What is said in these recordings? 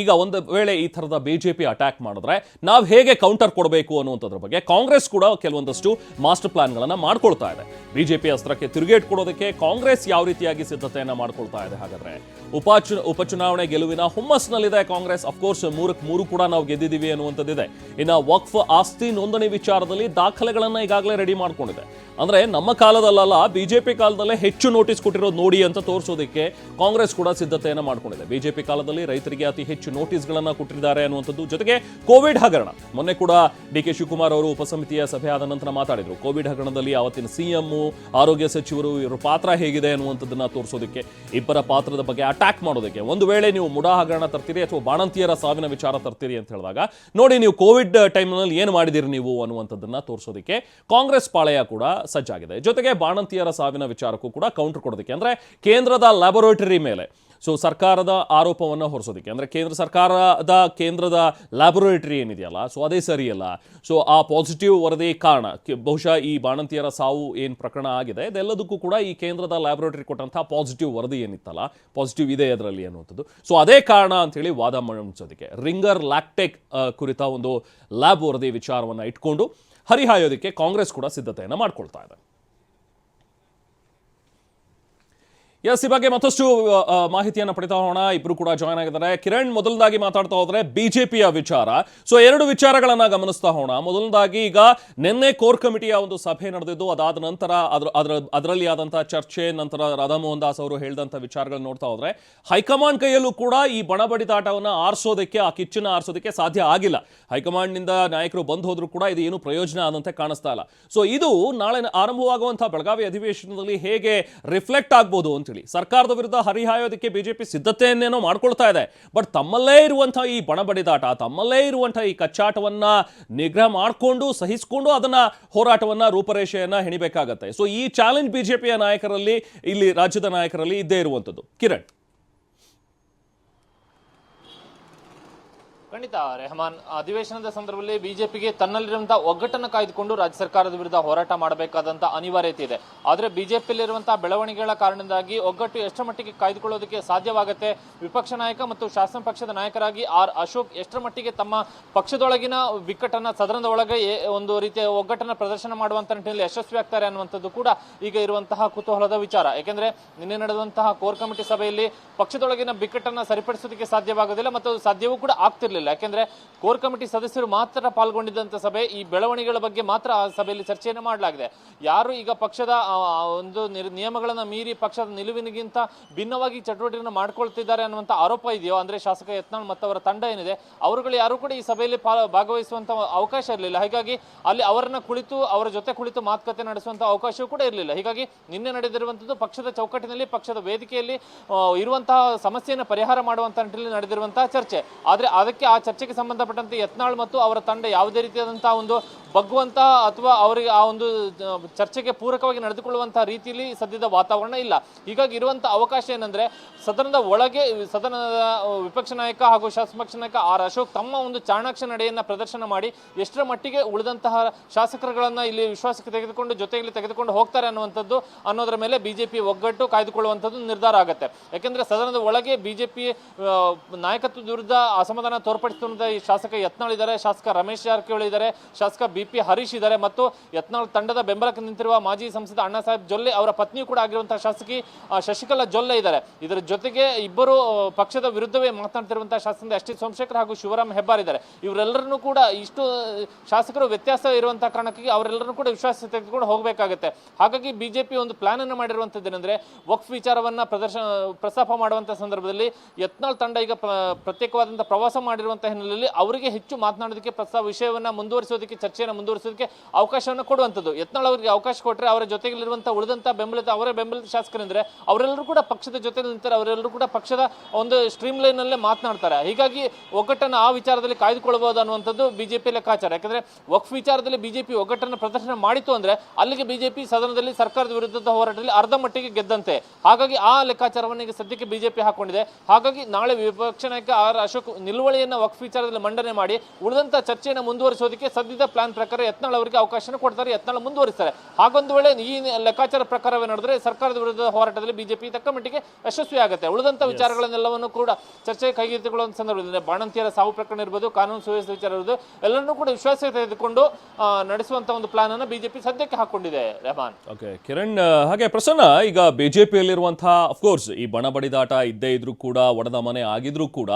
ಈಗ ಒಂದು ವೇಳೆ ಈ ಥರದ ಬಿಜೆಪಿ ಅಟ್ಯಾಕ್ ಮಾಡಿದ್ರೆ ನಾವು ಹೇಗೆ ಕೌಂಟರ್ ಕೊಡಬೇಕು ಅನ್ನುವಂಥದ್ರ ಬಗ್ಗೆ ಕಾಂಗ್ರೆಸ್ ಕೂಡ ಕೆಲವೊಂದಷ್ಟು ಮಾಸ್ಟರ್ ಪ್ಲಾನ್ಗಳನ್ನು ಮಾಡ್ಕೊಳ್ತಾ ಇದೆ. ಬಿಜೆಪಿ ಅಸ್ತ್ರಕ್ಕೆ ತಿರುಗೇಟ್ ಕೊಡೋದಕ್ಕೆ ಕಾಂಗ್ರೆಸ್ ಯಾವ ರೀತಿಯಾಗಿ ಸಿದ್ಧತೆಯನ್ನ ಮಾಡ್ಕೊಳ್ತಾ ಇದೆ ಹಾಗಾದ್ರೆ? ಉಪಚು, ಉಪಚುನಾವಣೆ ಗೆಲುವಿನ ಹುಮ್ಮಸ್ನಲ್ಲಿದೆ ಕಾಂಗ್ರೆಸ್. ಅಫ್ಕೋರ್ಸ್ ಮೂರಕ್ಕೆ ಮೂರು ಕೂಡ ನಾವು ಗೆದ್ದಿದ್ದೀವಿ ಅನ್ನುವಂಥದ್ದಿದೆ. ಇನ್ನು ವಕ್ಫ್, ಆಸ್ತಿ ನೋಂದಣಿ ವಿಚಾರದಲ್ಲಿ ದಾಖಲೆಗಳನ್ನ ಈಗಾಗಲೇ ರೆಡಿ ಮಾಡ್ಕೊಂಡಿದೆ. ಅಂದ್ರೆ ನಮ್ಮ ಕಾಲದಲ್ಲ ಬಿಜೆಪಿ ಕಾಲದಲ್ಲೇ ಹೆಚ್ಚು ನೋಟಿಸ್ ಕೊಟ್ಟಿರೋದು ನೋಡಿ ಅಂತ ತೋರಿಸೋದಕ್ಕೆ ಕಾಂಗ್ರೆಸ್ ಕೂಡ ಸಿದ್ಧತೆಯನ್ನ ಮಾಡ್ಕೊಂಡಿದೆ. ಬಿಜೆಪಿ ಕಾಲದಲ್ಲಿ ರೈತರಿಗೆ ಅತಿ ಹೆಚ್ಚು ನೋಟಿಸ್ಗಳನ್ನ ಕೊಟ್ಟಿದ್ದಾರೆ ಅನ್ನುವಂಥದ್ದು. ಜೊತೆಗೆ ಕೋವಿಡ್ ಹಗರಣ. ಮೊನ್ನೆ ಕೂಡ ಡಿ ಕೆ ಶಿವಕುಮಾರ್ ಅವರು ಉಪಸಮಿತಿಯ ಸಭೆ ಆದ ನಂತರ ಮಾತಾಡಿದರು. ಕೋವಿಡ್ ಹಗರಣದಲ್ಲಿ ಅವತ್ತಿನ ಸಿಎಂ, ಆರೋಗ್ಯ ಸಚಿವರು ಇವರ ಪಾತ್ರ ಹೇಗಿದೆ ಅನ್ನುವಂಥದ್ದನ್ನ ತೋರಿಸೋದಕ್ಕೆ, ಇಬ್ಬರ ಪಾತ್ರದ ಬಗ್ಗೆ ಅಟ್ಯಾಕ್ ಮಾಡೋದಕ್ಕೆ. ಒಂದು ವೇಳೆ ನೀವು ಮುಡಾ ಹಗರಣ ತರ್ತೀರಿ ಅಥವಾ ಬಾಣಂತಿಯರ ಸಾವಿನ ವಿಚಾರ ತರ್ತೀರಿ ಅಂತ ಹೇಳಿದಾಗ, ನೋಡಿ ನೀವು ಕೋವಿಡ್ ಟೈಮ್ನಲ್ಲಿ ಏನು ಮಾಡಿದಿರಿ ನೀವು ಅನ್ನುವಂಥದ್ದನ್ನ ತೋರಿಸೋದಕ್ಕೆ ಕಾಂಗ್ರೆಸ್ ಪಾಳೆಯ ಕೂಡ ಸಜ್ಜಾಗಿದೆ. ಜೊತೆಗೆ ಬಾಣಂತಿಯರ ಸಾವಿನ ವಿಚಾರಕ್ಕೂ ಕೂಡ ಕೌಂಟರ್ ಕೊಡೋದಕ್ಕೆ. ಅಂದ್ರೆ ಕೇಂದ್ರದ ಲ್ಯಾಬೊರೇಟರಿ ಮೇಲೆ ಸೊ ಸರ್ಕಾರದ ಆರೋಪವನ್ನು ಹೊರಿಸೋದಕ್ಕೆ, ಅಂದರೆ ಕೇಂದ್ರ ಸರ್ಕಾರದ ಕೇಂದ್ರದ ಲ್ಯಾಬೊರೇಟರಿ ಏನಿದೆಯಲ್ಲ ಸೊ ಅದೇ ಸರಿಯಲ್ಲ. ಸೊ ಆ ಪಾಸಿಟಿವ್ ವರದಿ ಕಾರಣ ಬಹುಶಃ ಈ ಬಾಣಂತಿಯರ ಸಾವು ಏನು ಪ್ರಕರಣ ಆಗಿದೆ, ಇದೆಲ್ಲದಕ್ಕೂ ಕೂಡ ಈ ಕೇಂದ್ರದ ಲ್ಯಾಬೊರೇಟರಿ ಕೊಟ್ಟಂತಹ ಪಾಸಿಟಿವ್ ವರದಿ ಏನಿತ್ತಲ್ಲ ಪಾಸಿಟಿವ್ ಇದೆ ಅದರಲ್ಲಿ ಅನ್ನುವಂಥದ್ದು. ಸೊ ಅದೇ ಕಾರಣ ಅಂತೇಳಿ ವಾದ ಮಂಡಿಸೋದಕ್ಕೆ ರಿಂಗರ್ ಲ್ಯಾಕ್ಟೆಕ್ ಕುರಿತ ಒಂದು ಲ್ಯಾಬ್ ವರದಿ ವಿಚಾರವನ್ನು ಇಟ್ಕೊಂಡು ಹರಿಹಾಯೋದಕ್ಕೆ ಕಾಂಗ್ರೆಸ್ ಕೂಡ ಸಿದ್ಧತೆಯನ್ನು ಮಾಡ್ಕೊಳ್ತಾ ಇದೆ. ಎಸ್ ಈ ಬಗ್ಗೆ ಮತ್ತಷ್ಟು ಮಾಹಿತಿಯನ್ನು ಪಡಿತಾ ಹೋಗೋಣ. ಇಬ್ರು ಕೂಡ ಜಾಯ್ನ್ ಆಗಿದ್ದಾರೆ. ಕಿರಣ್, ಮೊದಲದಾಗಿ ಮಾತಾಡ್ತಾ ಹೋದ್ರೆ ಬಿಜೆಪಿಯ ವಿಚಾರ. ಸೊ ಎರಡು ವಿಚಾರಗಳನ್ನ ಗಮನಿಸ್ತಾ ಹೋಣ ಮೊದಲದಾಗಿ ಈಗ ನಿನ್ನೆ ಕೋರ್ ಕಮಿಟಿಯ ಒಂದು ಸಭೆ ನಡೆದಿದ್ದು, ಅದಾದ ನಂತರ ಅದ್ರ, ಅದರ, ಅದರಲ್ಲಿ ಆದಂತಹ ಚರ್ಚೆ, ನಂತರ ರಾಧಾಮೋಹನ್ ದಾಸ್ ಅವರು ಹೇಳಿದಂಥ ವಿಚಾರಗಳನ್ನ ನೋಡ್ತಾ ಹೋದ್ರೆ, ಹೈಕಮಾಂಡ್ ಕೈಯಲ್ಲೂ ಕೂಡ ಈ ಬಣಬಡಿದಾಟವನ್ನ ಆರಿಸೋದಕ್ಕೆ, ಆ ಕಿಚ್ಚನ್ನ ಆರಿಸೋದಕ್ಕೆ ಸಾಧ್ಯ ಆಗಿಲ್ಲ. ಹೈಕಮಾಂಡ್ನಿಂದ ನಾಯಕರು ಬಂದು ಹೋದ್ರು ಕೂಡ ಇದು ಏನು ಪ್ರಯೋಜನ ಆದಂತೆ ಕಾಣಿಸ್ತಾ ಇಲ್ಲ. ಸೊ ಇದು ನಾಳೆ ಆರಂಭವಾಗುವಂತಹ ಬೆಳಗಾವಿ ಅಧಿವೇಶನದಲ್ಲಿ ಹೇಗೆ ರಿಫ್ಲೆಕ್ಟ್ ಆಗ್ಬೋದು ಸರ್ಕಾರದ ವಿರುದ್ಧ ಹರಿಹಾಯೋದಕ್ಕೆ ಬಿಜೆಪಿ ಸಿದ್ಧತೆಯನ್ನೇನೋ ಮಾಡ್ಕೊಳ್ತಾ ಇದೆ. ಬಟ್ ತಮ್ಮಲ್ಲೇ ಇರುವಂತಹ ಈ ಬಣಬಡಿದಾಟ ತಮ್ಮಲ್ಲೇ ಇರುವಂತಹ ಈ ಕಚ್ಚಾಟವನ್ನ ನಿಗ್ರಹ ಮಾಡಿಕೊಂಡು, ಸಹಿಸಿಕೊಂಡು ಅದನ್ನ ಹೋರಾಟವನ್ನ ರೂಪರೇಷೆಯನ್ನ ಹೆಣಿಬೇಕಾಗತ್ತೆ. ಸೊ ಈ ಚಾಲೆಂಜ್ ಬಿಜೆಪಿಯ ನಾಯಕರಲ್ಲಿ, ಇಲ್ಲಿ ರಾಜ್ಯದ ನಾಯಕರಲ್ಲಿ ಇದ್ದೇ ಇರುವಂಥದ್ದು. ಕಿರಣ್. ಖಂಡಿತ, ರೆಹಮಾನ್ ಅಧಿವೇಶನದ ಸಂದರ್ಭದಲ್ಲಿ ಬಿಜೆಪಿಗೆ ತನ್ನಲ್ಲಿರುವಂತಹ ಒಗ್ಗಟ್ಟನ್ನು ಕಾಯ್ದುಕೊಂಡು ರಾಜ್ಯ ಸರ್ಕಾರದ ವಿರುದ್ಧ ಹೋರಾಟ ಮಾಡಬೇಕಾದಂತ ಅನಿವಾರ್ಯತೆ ಇದೆ. ಆದ್ರೆ ಬಿಜೆಪಿಯಲ್ಲಿರುವಂತಹ ಬೆಳವಣಿಗೆಗಳ ಕಾರಣದಿಂದಾಗಿ ಒಗ್ಗಟ್ಟು ಎಷ್ಟರ ಮಟ್ಟಿಗೆ ಕಾಯ್ದುಕೊಳ್ಳೋದಕ್ಕೆ ಸಾಧ್ಯವಾಗುತ್ತೆ? ವಿಪಕ್ಷ ನಾಯಕ ಮತ್ತು ಶಾಸನ ಪಕ್ಷದ ನಾಯಕರಾಗಿ ಆರ್ ಅಶೋಕ್ ಎಷ್ಟರ ಮಟ್ಟಿಗೆ ತಮ್ಮ ಪಕ್ಷದೊಳಗಿನ ಬಿಕ್ಕಟ್ಟನ್ನ ಸದನದ ಒಳಗೆ ಒಂದು ರೀತಿಯ ಒಗ್ಗಟ್ಟನ್ನು ಪ್ರದರ್ಶನ ಮಾಡುವಂತ ನಿಟ್ಟಿನಲ್ಲಿ ಯಶಸ್ವಿ ಆಗ್ತಾರೆ ಅನ್ನುವಂಥದ್ದು ಕೂಡ ಈಗ ಇರುವಂತಹ ಕುತೂಹಲದ ವಿಚಾರ. ಯಾಕೆಂದ್ರೆ ನಿನ್ನೆ ನಡೆದಂತಹ ಕೋರ್ ಕಮಿಟಿ ಸಭೆಯಲ್ಲಿ ಪಕ್ಷದೊಳಗಿನ ಬಿಕ್ಕಟ್ಟನ್ನು ಸರಿಪಡಿಸೋದಕ್ಕೆ ಸಾಧ್ಯವಾಗುವುದಿಲ್ಲ ಮತ್ತು ಸಾಧ್ಯವೂ ಕೂಡ ಆಗ್ತಿರ್ಲಿಲ್ಲ. ಯಾಕೆಂದ್ರೆ ಕೋರ್ ಕಮಿಟಿ ಸದಸ್ಯರು ಮಾತ್ರ ಪಾಲ್ಗೊಂಡಿದ್ದಂಥ ಸಭೆ ಈ ಬೆಳವಣಿಗೆಗಳ ಬಗ್ಗೆ ಮಾತ್ರ ಆ ಸಭೆಯಲ್ಲಿ ಚರ್ಚೆಯನ್ನು ಮಾಡಲಾಗಿದೆ. ಯಾರು ಈಗ ಪಕ್ಷದ ಒಂದು ನಿಯಮಗಳನ್ನು ಮೀರಿ ಪಕ್ಷದ ನಿಲುವಿನಿಗಿಂತ ಭಿನ್ನವಾಗಿ ಚಟುವಟಿಕೆಯನ್ನು ಮಾಡ್ಕೊಳ್ತಿದ್ದಾರೆ ಅನ್ನುವಂತ ಆರೋಪ ಇದೆಯೋ, ಅಂದ್ರೆ ಶಾಸಕ ಯತ್ನಾಳ್ ಮತ್ತು ಅವರ ತಂಡ ಏನಿದೆ, ಅವರುಗಳು ಯಾರು ಕೂಡ ಈ ಸಭೆಯಲ್ಲಿ ಭಾಗವಹಿಸುವಂತ ಅವಕಾಶ ಇರಲಿಲ್ಲ. ಹಾಗಾಗಿ ಅಲ್ಲಿ ಅವರನ್ನ ಕುಳಿತು, ಅವರ ಜೊತೆ ಕುಳಿತು ಮಾತುಕತೆ ನಡೆಸುವಂತ ಅವಕಾಶವೂ ಕೂಡ ಇರಲಿಲ್ಲ. ಹೀಗಾಗಿ ನಿನ್ನೆ ನಡೆದಿರುವಂತದ್ದು ಪಕ್ಷದ ಚೌಕಟ್ಟಿನಲ್ಲಿ, ಪಕ್ಷದ ವೇದಿಕೆಯಲ್ಲಿ ಇರುವಂತಹ ಸಮಸ್ಯೆಯನ್ನು ಪರಿಹಾರ ಮಾಡುವಂತ ನಿಟ್ಟಿನಲ್ಲಿ ನಡೆದಿರುವಂತಹ ಚರ್ಚೆ. ಆದರೆ ಅದಕ್ಕೆ ಚರ್ಚೆಗೆ ಸಂಬಂಧಪಟ್ಟಂತೆ ಯತ್ನಾಳ್ ಮತ್ತು ಅವರ ತಂಡ ಯಾವುದೇ ರೀತಿಯಾದಂತಹ ಒಂದು ಬಗ್ಗುವಂತ ಅಥವಾ ಅವರಿಗೆ ಆ ಒಂದು ಚರ್ಚೆಗೆ ಪೂರಕವಾಗಿ ನಡೆದುಕೊಳ್ಳುವಂತಹ ರೀತಿಯಲ್ಲಿ ಸದ್ಯದ ವಾತಾವರಣ ಇಲ್ಲ. ಹೀಗಾಗಿ ಇರುವಂತಹ ಅವಕಾಶ ಏನಂದ್ರೆ, ಸದನದ ಒಳಗೆ ಸದನದ ವಿಪಕ್ಷ ನಾಯಕ ಹಾಗೂ ಶಾಸಕ ನಾಯಕ ಆರ್ ಅಶೋಕ್ ತಮ್ಮ ಒಂದು ಚಾಣಾಕ್ಷ ನಡೆಯನ್ನ ಪ್ರದರ್ಶನ ಮಾಡಿ ಎಷ್ಟರ ಮಟ್ಟಿಗೆ ಉಳಿದಂತಹ ಶಾಸಕರುಗಳನ್ನ ಇಲ್ಲಿ ವಿಶ್ವಾಸಕ್ಕೆ ತೆಗೆದುಕೊಂಡು, ಜೊತೆಯಲ್ಲಿ ತೆಗೆದುಕೊಂಡು ಹೋಗ್ತಾರೆ ಅನ್ನುವಂಥದ್ದು, ಅನ್ನೋದರ ಮೇಲೆ ಬಿಜೆಪಿ ಒಗ್ಗಟ್ಟು ಕಾಯ್ದುಕೊಳ್ಳುವಂಥದ್ದು ನಿರ್ಧಾರ ಆಗುತ್ತೆ. ಯಾಕೆಂದ್ರೆ ಸದನದ ಒಳಗೆ ಬಿಜೆಪಿ ನಾಯಕತ್ವದ ವಿರುದ್ಧ ಅಸಮಾಧಾನ ತೋರ್ಪಡಿಸುವಂತ ಈ ಶಾಸಕ ಯತ್ನಾಳ್ ಇದ್ದಾರೆ ಶಾಸಕ ರಮೇಶ್ ಜಾರಕಿಹೊಳಿ ಇದ್ದಾರೆ ಶಾಸಕ ಬಿ ಪಿ ಹರೀಶ್ ಇದ್ದಾರೆ ಮತ್ತು ಯತ್ನಾಳ್ ತಂಡದ ಬೆಂಬಲಕ್ಕೆ ನಿಂತಿರುವ ಮಾಜಿ ಸಂಸದ ಅಣ್ಣಾ ಸಾಹೇಬ್ ಜೊಲ್ಲೆ ಅವರ ಪತ್ನಿ ಕೂಡ ಆಗಿರುವಂತಹ ಶಾಸಕಿ ಶಶಿಕಲಾ ಜೊಲ್ಲೆ ಇದ್ದಾರೆ. ಇದರ ಜೊತೆಗೆ ಇಬ್ಬರು ಪಕ್ಷದ ವಿರುದ್ಧವೇ ಮಾತನಾಡ್ತಿರುವಂತಹ ಶಾಸಕ ಎಸ್ ಟಿ ಸೋಮಶೇಖರ್ ಹಾಗೂ ಶಿವರಾಮ್ ಹೆಬ್ಬಾರ್ ಇದ್ದಾರೆ. ಇವರೆಲ್ಲರನ್ನೂ ಕೂಡ ಇಷ್ಟು ಶಾಸಕರು ವ್ಯತ್ಯಾಸ ಇರುವಂತಹ ಕಾರಣಕ್ಕಾಗಿ ಅವರೆಲ್ಲರನ್ನೂ ಕೂಡ ವಿಶ್ವಾಸ ತೆಗೆದುಕೊಂಡು ಹೋಗಬೇಕಾಗುತ್ತೆ. ಹಾಗಾಗಿ ಬಿಜೆಪಿ ಒಂದು ಪ್ಲಾನ್ ಅನ್ನು ಮಾಡಿರುವಂತದ್ದು ಏನಂದ್ರೆ ವಕ್ಫ್ ವಿಚಾರವನ್ನ ಪ್ರದರ್ಶನ ಪ್ರಸ್ತಾಪ ಮಾಡುವಂತಹ ಸಂದರ್ಭದಲ್ಲಿ ಯತ್ನಾಳ್ ತಂಡ ಈಗ ಪ್ರ- ಪ್ರತ್ಯೇಕವಾದಂತಹ ಪ್ರವಾಸ ಮಾಡಿರುವಂತಹ ಹಿನ್ನೆಲೆಯಲ್ಲಿ ಅವರಿಗೆ ಹೆಚ್ಚು ಮಾತನಾಡೋದಕ್ಕೆ ಪ್ರಸ್ತಾವ ವಿಷಯವನ್ನ ಮುಂದುವರಿಸೋದಕ್ಕೆ ಚರ್ಚೆಯನ್ನು ಮುಂದುವರಿಸೋದಕ್ಕೆ ಅವಕಾಶವನ್ನು ಕೊಡುವಂಥದ್ದು. ಯತ್ನಾಳ್ ಅವರಿಗೆ ಅವಕಾಶ ಕೊಟ್ಟರೆ ಅವರ ಜೊತೆಗಿರುವಂಥ ಉಳಿದಂಥ ಬೆಂಬಲಿತ, ಅವರ ಬೆಂಬಲಿತ ಶಾಸಕರೆಂದರೆ ಅವರೆಲ್ಲರೂ ಕೂಡ ಪಕ್ಷದ ಜೊತೆ ನಿಂತಾರೆ, ಅವರೆಲ್ಲರೂ ಕೂಡ ಪಕ್ಷದ ಒಂದು ಸ್ಟ್ರೀಮ್ ಲೈನ್ ನಲ್ಲೇ ಮಾತನಾಡ್ತಾರೆ. ಹೀಗಾಗಿ ಒಗ್ಗಟ್ಟನ್ನು ಆ ವಿಚಾರದಲ್ಲಿ ಕಾಯ್ದುಕೊಳ್ಳಬಹುದು ಅನ್ನುವಂಥದ್ದು ಬಿಜೆಪಿ ಲೆಕ್ಕಾಚಾರ. ಯಾಕಂದ್ರೆ ವಕ್ಫ್ ವಿಚಾರದಲ್ಲಿ ಬಿಜೆಪಿ ಒಗ್ಗಟ್ಟನ್ನು ಪ್ರದರ್ಶನ ಮಾಡಿತು ಅಂದ್ರೆ ಅಲ್ಲಿಗೆ ಬಿಜೆಪಿ ಸದನದಲ್ಲಿ ಸರ್ಕಾರದ ವಿರುದ್ಧದ ಹೋರಾಟದಲ್ಲಿ ಅರ್ಧ ಮಟ್ಟಿಗೆ ಗೆದ್ದಂತೆ. ಹಾಗಾಗಿ ಆ ಲೆಕ್ಕಾಚಾರವನ್ನು ಈಗ ಸದ್ಯಕ್ಕೆ ಬಿಜೆಪಿ ಹಾಕೊಂಡಿದೆ. ಹಾಗಾಗಿ ನಾಳೆ ವಿಪಕ್ಷ ನಾಯಕ ಆರ್ ಅಶೋಕ್ ನಿಲುವಳಿಯನ್ನು ವಕ್ಫ್ ವಿಚಾರದಲ್ಲಿ ಮಂಡನೆ ಮಾಡಿ ಉಳಿದಂತ ಚರ್ಚೆಯನ್ನು ಮುಂದುವರಿಸೋದಕ್ಕೆ ಸದ್ಯದ ಪ್ಲಾನ್ ಪ್ರಕಾರ ಯತ್ನಾಳ್ ಅವರಿಗೆ ಅವಕಾಶನ ಕೊಡ್ತಾರೆ ಯತ್ನಾಳ್ ಮುಂದುವರಿಸ್ತಾರೆ. ಹಾಗೊಂದು ವೇಳೆ ಈ ಲೆಕ್ಕಾಚಾರ ಪ್ರಕಾರವೇ ನಡೆದ್ರೆ ಸರ್ಕಾರದ ವಿರುದ್ಧ ಹೋರಾಟದಲ್ಲಿ ಬಿಜೆಪಿ ತಕ್ಕ ಮಟ್ಟಿಗೆ ಯಶಸ್ವಿ ಆಗುತ್ತೆ. ಉಳಿದಂತ ವಿಚಾರಗಳನ್ನೆಲ್ಲವನ್ನು ಕೂಡ ಚರ್ಚೆ ಕೈಗೆತ್ತಿಕೊಳ್ಳುವಂತ ಸಂದರ್ಭದಲ್ಲಿ ಬಾಣಂತಿಯರ ಸಾವು ಪ್ರಕರಣ ಇರ್ಬೋದು ಕಾನೂನು ಸುವ್ಯವಸ್ಥೆ ವಿಚಾರ ಇರ್ಬೋದು ಎಲ್ಲರನ್ನೂ ಕೂಡ ವಿಶ್ವಾಸ ತೆಗೆದುಕೊಂಡು ನಡೆಸುವಂತ ಒಂದು ಪ್ಲಾನ್ ಅನ್ನು ಬಿಜೆಪಿ ಸದ್ಯಕ್ಕೆ ಹಾಕೊಂಡಿದೆ ರೆಹಮಾನ್. ಓಕೆ ಕಿರಣ್ ಹಾಗೆ ಪ್ರಸನ್ನ ಈಗ ಬಿಜೆಪಿಯಲ್ಲಿರುವಂತಹ ಅಫ್ಕೋರ್ಸ್ ಈ ಬಣ ಬಡಿದಾಟ ಇದ್ದೇ ಇದ್ರೂ ಕೂಡ ಒಡೆದ ಮನೆ ಆಗಿದ್ರೂ ಕೂಡ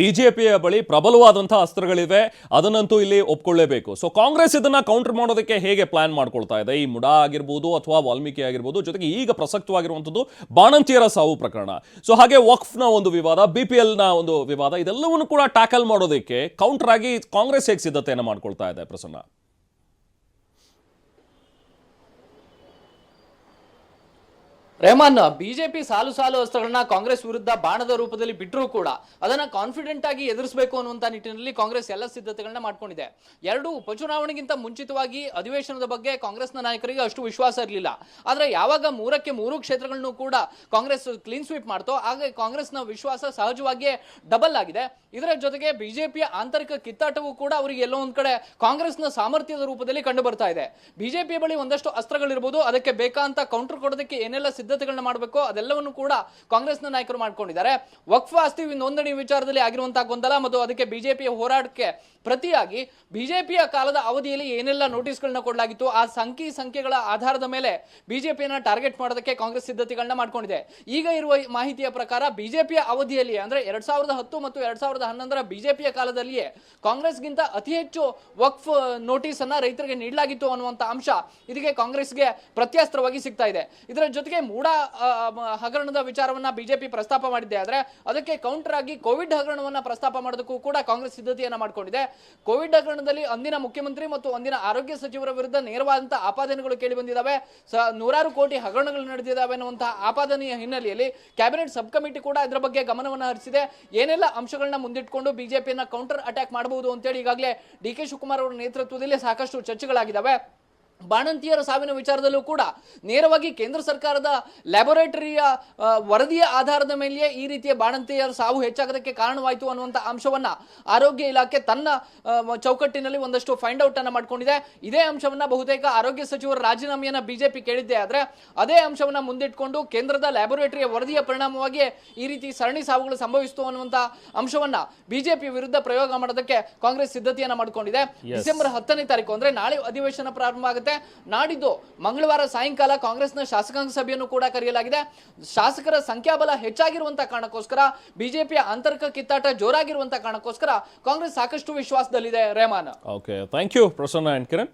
ಬಿಜೆಪಿಯ ಬಳಿ ಪ್ರಬಲವಾದಂತಹ ಅಸ್ತ್ರಗಳಿವೆ ಅದನ್ನಂತೂ ಇಲ್ಲಿ ಒಪ್ಕೊಳ್ಳೇಬೇಕು. ಸೊ ಕಾಂಗ್ರೆಸ್ ಇದನ್ನ ಕೌಂಟರ್ ಮಾಡೋದಕ್ಕೆ ಹೇಗೆ ಪ್ಲಾನ್ ಮಾಡ್ಕೊಳ್ತಾ ಇದೆ? ಈ ಮುಡಾ ಆಗಿರ್ಬೋದು ಅಥವಾ ವಾಲ್ಮೀಕಿ ಆಗಿರ್ಬೋದು, ಜೊತೆಗೆ ಈಗ ಪ್ರಸಕ್ತವಾಗಿರುವಂಥದ್ದು ಬಾಣಂತಿಯರ ಸಾವು ಪ್ರಕರಣ. ಸೊ ಹಾಗೆ ವಕ್ಫ್ನ ಒಂದು ವಿವಾದ ಬಿ ಪಿ ಎಲ್ನ ಒಂದು ವಿವಾದ, ಇದೆಲ್ಲವನ್ನು ಕೂಡ ಟ್ಯಾಕಲ್ ಮಾಡೋದಕ್ಕೆ ಕೌಂಟರ್ ಆಗಿ ಕಾಂಗ್ರೆಸ್ ಹೇಗೆ ಸಿದ್ಧತೆಯನ್ನು ಮಾಡ್ಕೊಳ್ತಾ ಇದೆ ಪ್ರಸನ್ನ? ರೆಹಮಾನ್, ಬಿಜೆಪಿ ಸಾಲು ಸಾಲು ಅಸ್ತ್ರಗಳನ್ನ ಕಾಂಗ್ರೆಸ್ ವಿರುದ್ಧ ಬಾಣದ ರೂಪದಲ್ಲಿ ಬಿಟ್ಟರೂ ಕೂಡ ಅದನ್ನ ಕಾನ್ಫಿಡೆಂಟ್ ಆಗಿ ಎದುರಿಸಬೇಕು ಅನ್ನುವಂತ ನಿಟ್ಟಿನಲ್ಲಿ ಕಾಂಗ್ರೆಸ್ ಎಲ್ಲ ಸಿದ್ಧತೆಗಳನ್ನ ಮಾಡ್ಕೊಂಡಿದೆ. ಎರಡು ಉಪಚುನಾವಣೆಗಿಂತ ಮುಂಚಿತವಾಗಿ ಅಧಿವೇಶನದ ಬಗ್ಗೆ ಕಾಂಗ್ರೆಸ್ನ ನಾಯಕರಿಗೆ ಅಷ್ಟು ವಿಶ್ವಾಸ ಇರಲಿಲ್ಲ. ಆದ್ರೆ ಯಾವಾಗ ಮೂರಕ್ಕೆ ಮೂರು ಕ್ಷೇತ್ರಗಳನ್ನು ಕೂಡ ಕಾಂಗ್ರೆಸ್ ಕ್ಲೀನ್ ಸ್ವೀಪ್ ಮಾಡ್ತೋ ಆಗ ಕಾಂಗ್ರೆಸ್ನ ವಿಶ್ವಾಸ ಸಹಜವಾಗಿಯೇ ಡಬಲ್ ಆಗಿದೆ. ಇದರ ಜೊತೆಗೆ ಬಿಜೆಪಿಯ ಆಂತರಿಕ ಕಿತ್ತಾಟವೂ ಕೂಡ ಅವರಿಗೆ ಎಲ್ಲೋ ಒಂದ್ ಕಡೆ ಕಾಂಗ್ರೆಸ್ನ ಸಾಮರ್ಥ್ಯದ ರೂಪದಲ್ಲಿ ಕಂಡು ಬರ್ತಾ ಇದೆ. ಬಿಜೆಪಿ ಬಳಿ ಒಂದಷ್ಟು ಅಸ್ತ್ರಗಳಿರ್ಬೋದು, ಅದಕ್ಕೆ ಬೇಕಾಂತ ಕೌಂಟರ್ ಕೊಡೋದಕ್ಕೆ ಏನೆಲ್ಲ ಸಿದ್ಧತೆಗಳನ್ನ ಮಾಡಬೇಕು, ಅದೆಲ್ಲವನ್ನು ಕೂಡ ಕಾಂಗ್ರೆಸ್ನ ನಾಯಕರು ಮಾಡ್ಕೊಂಡಿದ್ದಾರೆ. ವಕ್ಫ್ ಆಸ್ತಿ ನೋಂದಣಿ ವಿಚಾರದಲ್ಲಿ ಆಗಿರುವಂತಹ ಗೊಂದಲ ಮತ್ತು ಅದಕ್ಕೆ ಬಿಜೆಪಿಯ ಹೋರಾಟಕ್ಕೆ ಪ್ರತಿಯಾಗಿ ಬಿಜೆಪಿಯ ಕಾಲದ ಅವಧಿಯಲ್ಲಿ ಏನೆಲ್ಲ ನೋಟಿಸ್ಗಳನ್ನ ಕೊಡಲಾಗಿತ್ತು, ಆ ಸಂಖ್ಯೆ ಸಂಖ್ಯೆಗಳ ಆಧಾರದ ಮೇಲೆ ಬಿಜೆಪಿಯನ್ನ ಟಾರ್ಗೆಟ್ ಮಾಡೋದಕ್ಕೆ ಕಾಂಗ್ರೆಸ್ ಸಿದ್ಧತೆಗಳನ್ನ ಮಾಡ್ಕೊಂಡಿದೆ. ಈಗ ಇರುವ ಮಾಹಿತಿಯ ಪ್ರಕಾರ ಬಿಜೆಪಿಯ ಅವಧಿಯಲ್ಲಿ ಅಂದ್ರೆ ಎರಡ್ ಸಾವಿರದ ಹತ್ತು ಮತ್ತು ಎರಡ್ ಸಾವಿರದ ಹನ್ನೊಂದರ ಬಿಜೆಪಿಯ ಕಾಲದಲ್ಲಿಯೇ ಕಾಂಗ್ರೆಸ್ಗಿಂತ ಅತಿ ಹೆಚ್ಚು ವಕ್ಫ್ ನೋಟಿಸ್ ಅನ್ನ ರೈತರಿಗೆ ನೀಡಲಾಗಿತ್ತು ಅನ್ನುವಂತ ಅಂಶ ಇದಕ್ಕೆ ಕಾಂಗ್ರೆಸ್ಗೆ ಪ್ರತ್ಯಾಸ್ತ್ರವಾಗಿ ಸಿಗ್ತಾ ಇದೆ. ಇದರ ಜೊತೆಗೆ ಮೂಡ ಮ- ಹಗರಣದ ವಿಚಾರವನ್ನ ಬಿಜೆಪಿ ಪ್ರಸ್ತಾಪ ಮಾಡಿದ್ದೆ. ಆದ್ರೆ ಅದಕ್ಕೆ ಕೌಂಟರ್ ಆಗಿ ಕೋವಿಡ್ ಹಗರಣವನ್ನ ಪ್ರಸ್ತಾಪ ಮಾಡೋದಕ್ಕೂ ಕೂಡ ಕಾಂಗ್ರೆಸ್ ಸಿದ್ಧತೆಯನ್ನ ಮಾಡಿಕೊಂಡಿದೆ. ಕೋವಿಡ್ ಹಗರಣದಲ್ಲಿ ಅಂದಿನ ಮುಖ್ಯಮಂತ್ರಿ ಮತ್ತು ಅಂದಿನ ಆರೋಗ್ಯ ಸಚಿವರ ವಿರುದ್ಧ ನೇರವಾದಂತಹ ಆಪಾದನೆಗಳು ಕೇಳಿ ಬಂದಿದ್ದಾವೆ ನೂರಾರು ಕೋಟಿ ಹಗರಣಗಳು ನಡೆದಿದ್ದಾವೆ ಅನ್ನುವಂತಹ ಆಪಾದನೆಯ ಹಿನ್ನೆಲೆಯಲ್ಲಿ ಕ್ಯಾಬಿನೆಟ್ ಸಬ್ ಕಮಿಟಿ ಕೂಡ ಇದರ ಬಗ್ಗೆ ಗಮನವನ್ನು ಹರಿಸಿದೆ. ಏನೆಲ್ಲ ಅಂಶಗಳನ್ನ ಮುಂದಿಟ್ಕೊಂಡು ಬಿಜೆಪಿಯನ್ನ ಕೌಂಟರ್ ಅಟ್ಯಾಕ್ ಮಾಡಬಹುದು ಅಂತೇಳಿ ಈಗಾಗಲೇ ಡಿ ಕೆ ಶಿವಕುಮಾರ್ ಅವರ ನೇತೃತ್ವದಲ್ಲಿ ಸಾಕಷ್ಟು ಚರ್ಚೆಗಳಾಗಿದ್ದಾವೆ ಬಾಣಂತಿಯರ ಸಾವಿನ ವಿಚಾರದಲ್ಲೂ ಕೂಡ ನೇರವಾಗಿ ಕೇಂದ್ರ ಸರ್ಕಾರದ ಲ್ಯಾಬೊರೇಟರಿಯ ವರದಿಯ ಆಧಾರದ ಮೇಲೆಯೇ ಈ ರೀತಿಯ ಬಾಣಂತಿಯರ ಸಾವು ಹೆಚ್ಚಾಗೋದಕ್ಕೆ ಕಾರಣವಾಯಿತು ಅನ್ನುವಂಥ ಅಂಶವನ್ನ ಆರೋಗ್ಯ ಇಲಾಖೆ ತನ್ನ ಚೌಕಟ್ಟಿನಲ್ಲಿ ಒಂದಷ್ಟು ಫೈಂಡ್ ಔಟ್ ಅನ್ನ ಮಾಡ್ಕೊಂಡಿದೆ. ಇದೇ ಅಂಶವನ್ನ ಬಹುತೇಕ ಆರೋಗ್ಯ ಸಚಿವರ ರಾಜೀನಾಮೆಯನ್ನ ಬಿಜೆಪಿ ಕೇಳಿದ್ದೆ ಆದರೆ ಅದೇ ಅಂಶವನ್ನ ಮುಂದಿಟ್ಕೊಂಡು ಕೇಂದ್ರದ ಲ್ಯಾಬೊರೇಟರಿಯ ವರದಿಯ ಪರಿಣಾಮವಾಗಿ ಈ ರೀತಿ ಸರಣಿ ಸಾವುಗಳು ಸಂಭವಿಸಿತು ಅನ್ನುವಂಥ ಅಂಶವನ್ನ ಬಿಜೆಪಿ ವಿರುದ್ಧ ಪ್ರಯೋಗ ಮಾಡೋದಕ್ಕೆ ಕಾಂಗ್ರೆಸ್ ಸಿದ್ಧತೆಯನ್ನ ಮಾಡ್ಕೊಂಡಿದೆ. ಡಿಸೆಂಬರ್ ಹತ್ತನೇ ತಾರೀಕು ಅಂದ್ರೆ ನಾಳೆ ಅಧಿವೇಶನ ಪ್ರಾರಂಭ ಆಗುತ್ತೆ. ನಾಡಿದ್ದು ಮಂಗಳವಾರ ಸಾಯಂಕಾಲ ಕಾಂಗ್ರೆಸ್ನ ಶಾಸಕಾಂಗ ಸಭೆಯನ್ನು ಕೂಡ ಕರೆಯಲಾಗಿದೆ. ಶಾಸಕರ ಸಂಖ್ಯಾಬಲ ಹೆಚ್ಚಾಗಿರುವಂತ ಕಾರಣಕ್ಕೋಸ್ಕರ, ಬಿಜೆಪಿಯ ಆಂತರಿಕ ಕಿತ್ತಾಟ ಜೋರಾಗಿರುವಂತ ಕಾರಣಕ್ಕೋಸ್ಕರ ಕಾಂಗ್ರೆಸ್ ಸಾಕಷ್ಟು ವಿಶ್ವಾಸದಲ್ಲಿದೆ. Rehman okay thank you Prasanna Kiran.